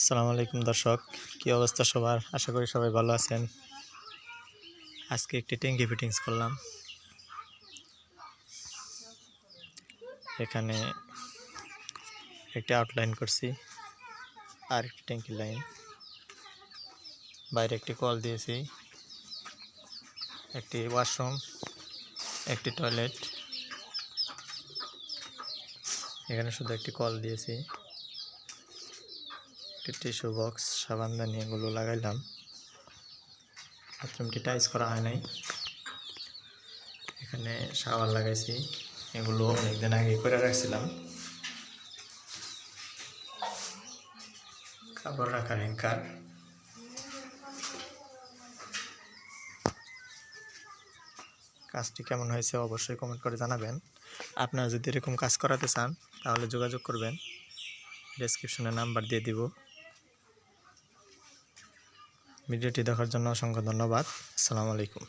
আসসালামু আলাইকুম দর্শক, কী অবস্থা সবার? আশা করি সবাই ভালো আছেন। আজকে একটি ট্যাঙ্কি ফিটিংস করলাম। এখানে একটি আউটলাইন করছি, আর একটি ট্যাঙ্কি লাইন বাইরে একটি কল দিয়েছি, একটি ওয়াশরুম একটি টয়লেট এখানে শুধু একটি কল দিয়েছি। একটি টিস্যু বক্স সাবানদানি এগুলো লাগাইলাম। বাথরুমটি টাইস করা হয় নাই। এখানে শাওয়ার লাগাইছি। এগুলো অনেকদিন আগে করে রাখছিলাম। কাপড় রাখার হ্যাঙ্কার কাজটি কেমন হয়েছে অবশ্যই কমেন্ট করে জানাবেন। আপনারা যদি এরকম কাজ করাতে চান, তাহলে যোগাযোগ করবেন। ডেসক্রিপশনে নাম্বার দিয়ে দিব। ভিডিওটি দেখার জন্য অসংখ্য ধন্যবাদ। আসসালামু আলাইকুম।